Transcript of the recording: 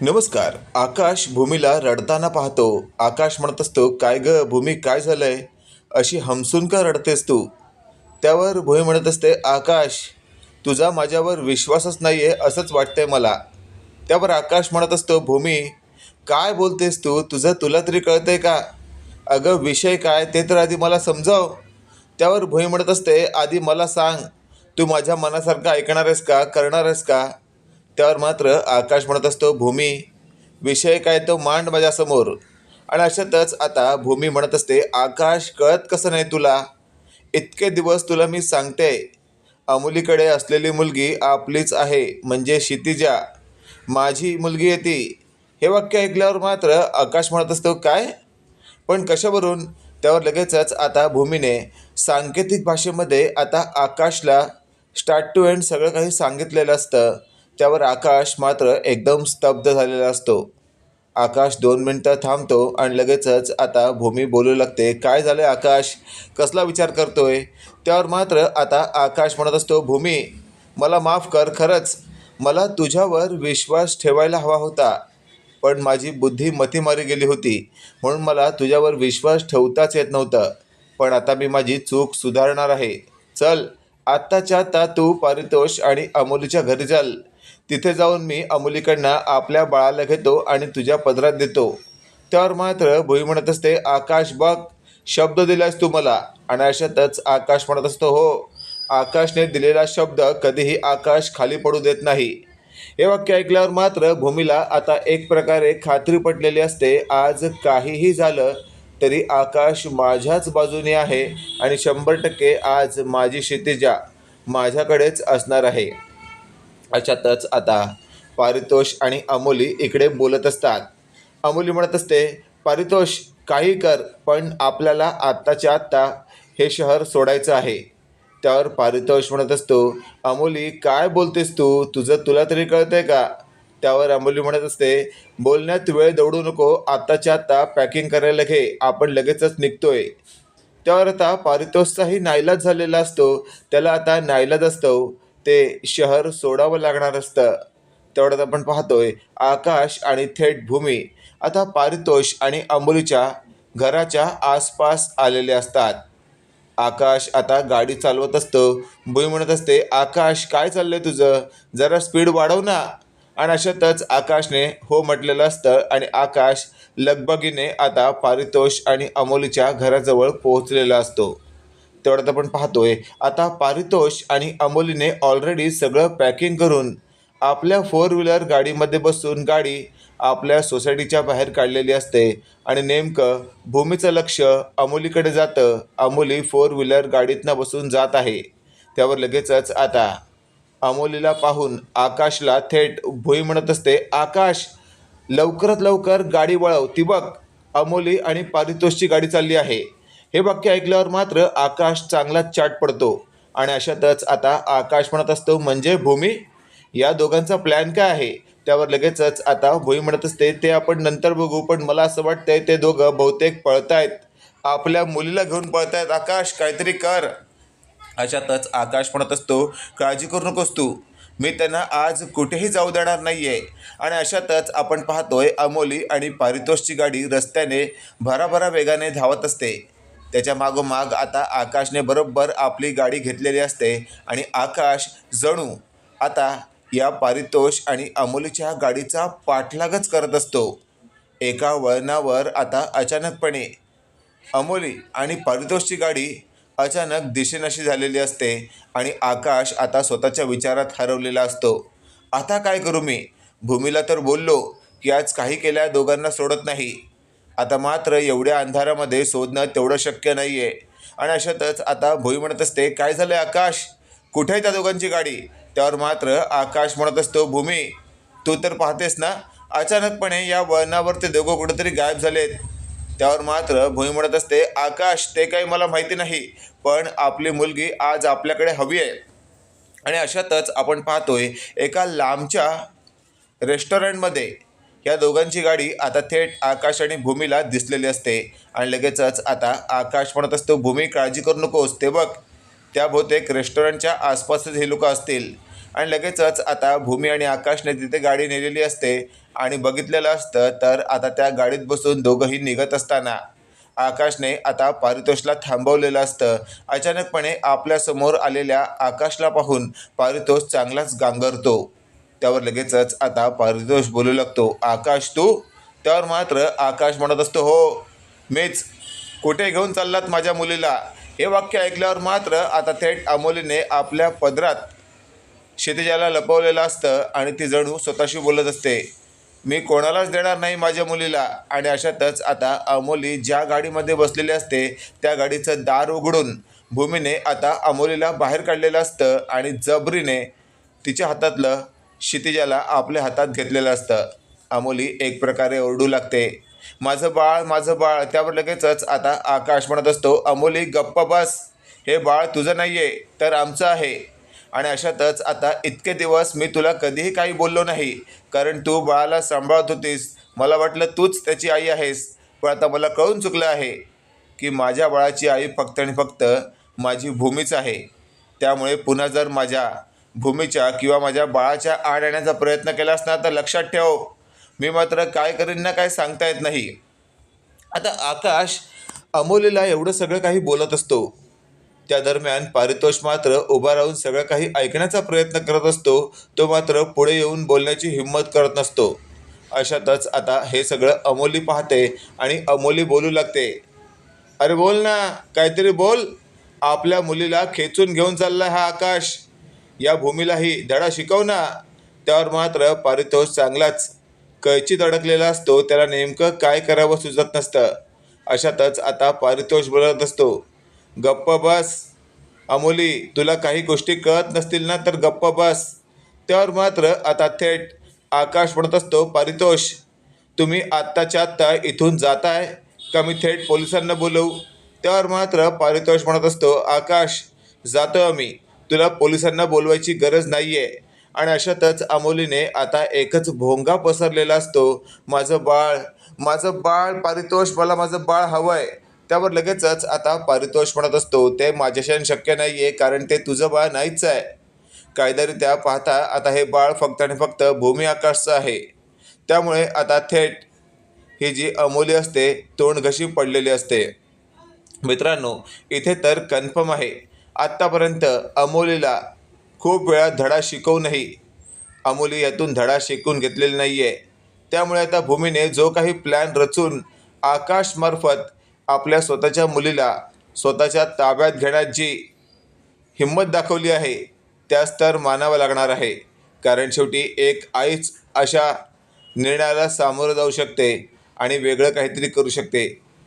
नमस्कार आकाश भूमीला रडताना पाहतो. आकाश म्हणत असतो काय ग भूमी काय झालंय? अशी हमसून का रडतेस तू. त्यावर भूमी म्हणत असते आकाश तुझा माझ्यावर विश्वासच नाही आहे असंच वाटतंय मला. त्यावर आकाश म्हणत असतो भूमी काय बोलतेस तू? तुझं तुला तरी कळतंय का? अगं विषय काय? ते तर आधी मला समजाव. त्यावर भूमी म्हणत असते आधी मला सांग. तू माझ्या मनासारखं ऐकणार आहेस का? करणार आहेस का? त्यावर मात्र आकाश म्हणत असतो भूमी विषय काय तो मांड माझ्यासमोर. आणि अशातच आता भूमी म्हणत असते आकाश कळत कसं नाही तुला? इतके दिवस तुला मी सांगते अमुलीकडे असलेली मुलगी आपलीच आहे म्हणजे क्षितिजा. माझी मुलगी आहे ती. हे वाक्य ऐकल्यावर मात्र आकाश म्हणत असतो काय? पण कशावरून? त्यावर लगेचच आता भूमीने सांकेतिक भाषेमध्ये आता आकाशला स्टार्ट टू एंड सगळं काही सांगितलेलं असतं. त्यावर आकाश मात्र एकदम स्तब्ध झालेला असतो. आकाश दोन मिनटं थांबतो आणि लगेचच आता भूमी बोलू लागते काय झालं आकाश? कसला विचार करतोय? त्यावर मात्र आता आकाश म्हणत असतो भूमी मला माफ कर खरंच. मला तुझ्यावर विश्वास ठेवायला हवा होता पण माझी बुद्धी मतीमारी गेली होती म्हणून मला तुझ्यावर विश्वास ठेवताच येत नव्हतं. पण आता मी माझी चूक सुधारणार आहे. चल आत्ताच्या आत्ता तू पारितोष आणि अमोलीच्या घरी जाल तिथे जाऊन मी अमुलीकडनं आपल्या बाळाला घेतो आणि तुझ्या पदरात देतो. त्यावर मात्र भुई म्हणत असते आकाश बघ शब्द दिलास तू मला. आणि अशातच आकाश म्हणत असतो हो आकाशने दिलेला शब्द कधीही आकाश खाली पडू देत नाही. हे वाक्य ऐकल्यावर मात्र भूमीला आता एक प्रकारे खात्री पटलेली असते आज काहीही झालं तरी आकाश माझ्याच बाजूने आहे आणि शंभर टक्के आज माझी क्षितिजा माझ्याकडेच असणार आहे. अशातच आता पारितोष आणि अमोली इकडे बोलत असतात. अमोली म्हणत असते पारितोष काही कर पण आपल्याला आत्ताच्या आत्ता हे शहर सोडायचं आहे. त्यावर पारितोष म्हणत असतो अमोली काय बोलतेस तू? तुझं तुला तरी कळतंय का? त्यावर अमोली म्हणत असते बोलण्यात वेळ दौडू नको आत्ताच्या आत्ता पॅकिंग करायला घे आपण लगेचच निघतोय. त्यावर आता पारितोषचाही नाईलाज झालेला असतो त्याला आता नाईलाज असतो. ते शहर सोडावं लागणार असतं. तेवढ्यात आपण पाहतोय आकाश आणि थेट भूमी आता पारितोष आणि अंबोलीच्या घराच्या आसपास आलेले असतात. आकाश आता गाडी चालवत असतो. भुई म्हणत असते आकाश काय चाललंय तुझं? जरा स्पीड वाढव ना. आणि अशातच आकाशने हो म्हटलेलं असतं आणि आकाश लगबगीने आता पारितोष आणि अमोलीच्या घराजवळ पोहोचलेला असतो. तेवढ्यात आपण पाहतोय. आता पारितोष आणि अमोलीने ऑलरेडी सगळं पॅकिंग करून आपल्या फोर व्हीलर गाडीमध्ये बसून गाडी आपल्या सोसायटीच्या बाहेर काढलेली असते. आणि नेमकं भूमीचं लक्ष अमोलीकडे जातं. अमोली फोर व्हीलर गाडीतनं बसून जात आहे. त्यावर लगेचच आता अमोलीला पाहून आकाशला थेट भुई म्हणत असते आकाश लवकरात लवकर गाडी वळव. ती बघ अमोली आणि पारितोषची गाडी चालली आहे. हे वाक्य ऐकल्यावर मात्र आकाश चांगलाच चाट पडतो. आणि अशातच आता आकाश म्हणत असतो म्हणजे भूमी? या दोघांचा प्लॅन काय आहे? त्यावर लगेचच आता भूमी म्हणत असते ते आपण नंतर बघू पण मला असं वाटतंय ते दोघं बहुतेक पळतायत. आपल्या मुलीला घेऊन पळतायत आकाश काहीतरी कर. अशातच आकाश म्हणत असतो काळजी करू नकोस तू. मी त्यांना आज कुठेही जाऊ देणार नाही आहे आणि अशातच आपण पाहतोय अमोली आणि पारितोषची गाडी रस्त्याने भराभरा वेगाने धावत असते. त्याच्या मागोमाग आता आकाशने बरोबर आपली गाडी घेतलेली असते आणि आकाश जणू आता या पारितोष आणि अमोलीच्या गाडीचा पाठलागच करत असतो. एका वळणावर आता अचानकपणे अमोली आणि पारितोषची गाडी अचानक दिशेनशी झालेली असते आणि आकाश आता स्वतःच्या विचारात हरवलेला असतो. आता काय करू मी? भूमीला तर बोललो की आज काही केल्या दोघांना सोडत नाही. आता मात्र एवढ्या अंधारामध्ये शोधणं तेवढं शक्य नाही आहे आणि अशातच आता भुई म्हणत असते काय झालं आकाश? कुठे आहे त्या दोघांची गाडी? त्यावर मात्र आकाश म्हणत असतो भूमी तू तर पाहतेस ना अचानकपणे या वळणावर ते दोघं कुठेतरी गायब झालेत. त्यावर मात्र भुई म्हणत असते आकाश ते काही मला माहिती नाही पण आपली मुलगी आज आपल्याकडे हवी आहे. आणि अशातच आपण पाहतोय एका लांबच्या रेस्टॉरंटमध्ये या दोघांची गाडी आता थेट आकाश आणि भूमीला दिसलेली असते. आणि लगेचच आता आकाश म्हणत असतो भूमी काळजी करू नकोस ते बघ. त्या बहुतेक रेस्टॉरंटच्या आसपासच हे लोक असतील. आणि लगेचच आता भूमी आणि आकाशने तिथे गाडी नेलेली असते. आणि बघितलेलं असतं तर आता त्या गाडीत बसून दोघंही निघत असताना आकाशने आता पारितोषला थांबवलेलं असतं. अचानकपणे आपल्यासमोर आलेल्या आकाशला पाहून पारितोष चांगलाच गांगरतो. त्यावर लगेचच आता पारितोष बोलू लागतो. आकाश तू? त्यावर मात्र आकाश म्हणत असतो हो मीच. कुठे घेऊन चाललात माझ्या मुलीला? हे वाक्य ऐकल्यावर मात्र आता थेट अमोलीने आपल्या पदरात शेतीजाला लपवलेलं असतं आणि ती जणू स्वतःशी बोलत असते मी कोणालाच देणार नाही माझ्या मुलीला. आणि अशातच आता अमोली ज्या गाडीमध्ये बसलेली असते त्या गाडीचं दार उघडून भूमीने आता अमोलीला बाहेर काढलेलं असतं आणि जबरीने तिच्या हातातलं क्षितिजाला आपल्या हातात घेतलेलं असतं. अमोली एक प्रकारे ओरडू लागते. माझं बाळ माझं बाळ. त्यावर लगेचच आता आकाश म्हणत असतो अमोली गप्प बस. हे बाळ तुझं नाही आहे तर आमचं आहे. आणि अशातच आता इतके दिवस मी तुला कधीही काही बोललो नाही कारण तू बाळाला सांभाळत होतीस. मला वाटलं तूच त्याची आई आहेस पण आता मला कळून चुकलं आहे की माझ्या बाळाची आई फक्त आणि फक्त माझी भूमीच आहे. त्यामुळे पुन्हा जर माझ्या भूमीच्या किंवा माझ्या बाळाच्या आड येण्याचा प्रयत्न केला असणार तर लक्षात ठेव. मी मात्र काय करीन ना काय सांगता येत नाही. आता आकाश अमोलीला एवढं सगळं काही बोलत असतो. त्या दरम्यान पारितोष मात्र उभा राहून सगळं काही ऐकण्याचा प्रयत्न करत असतो. तो मात्र पुढे येऊन बोलण्याची हिंमत करत नसतो. अशातच आता हे सगळं अमोली पाहते आणि अमोली बोलू लागते. अरे बोल ना काहीतरी बोल. आपल्या मुलीला खेचून घेऊन चालला हा आकाश. या भूमीलाही धडा शिकव ना त्यावर मात्र पारितोष चांगलाच. कैचीत अडकलेला असतो त्याला नेमकं काय करावं सुचत नसतं. अशातच आता पारितोष बोलत असतो. गप्प बस. अमोली तुला काही गोष्टी कळत नसतील ना तर गप्प बस. त्यावर मात्र आता थेट आकाश म्हणत असतो पारितोष तुम्ही आत्ताच्या आत्ता इथून जाताय का मी थेट पोलिसांना बोलवू? त्यावर मात्र पारितोष म्हणत असतो आकाश जातो आम्ही. तुला पोलिसांना बोलवायची गरज नाही आहे आणि अशातच अमोलीने आता एकच भोंगा पसरलेला असतो. माझं बाळ माझं बाळ पारितोष मला माझं बाळ हवं आहे त्यावर लगेचच आता पारितोष म्हणत असतो ते माझ्याशी शक्य नाही आहे कारण ते तुझं बाळ नाहीच आहे. कायद्यारित्या पाहता आता हे बाळ फक्त आणि फक्त भूमी आकाशचं आहे. त्यामुळे आता थेट ही जी अमोली असते तोंड घशी पडलेली असते. मित्रांनो इथे तर कन्फर्म आहे. आत्तापर्यंत अमोलीला खूप वेळा धडा शिकवूनही अमोली यातून धडा शिकून घेतलेला नाही आहे त्यामुळे आता भूमीने जो काही प्लॅन रचून आकाशमार्फत आपल्या स्वतःच्या मुलीला स्वतःच्या ताब्यात घेण्यात जी हिंमत दाखवली आहे त्यास तर मानावं लागणार आहे. कारण शेवटी एक आईच अशा निर्णयाला सामोरं जाऊ शकते आणि वेगळं काहीतरी करू शकते.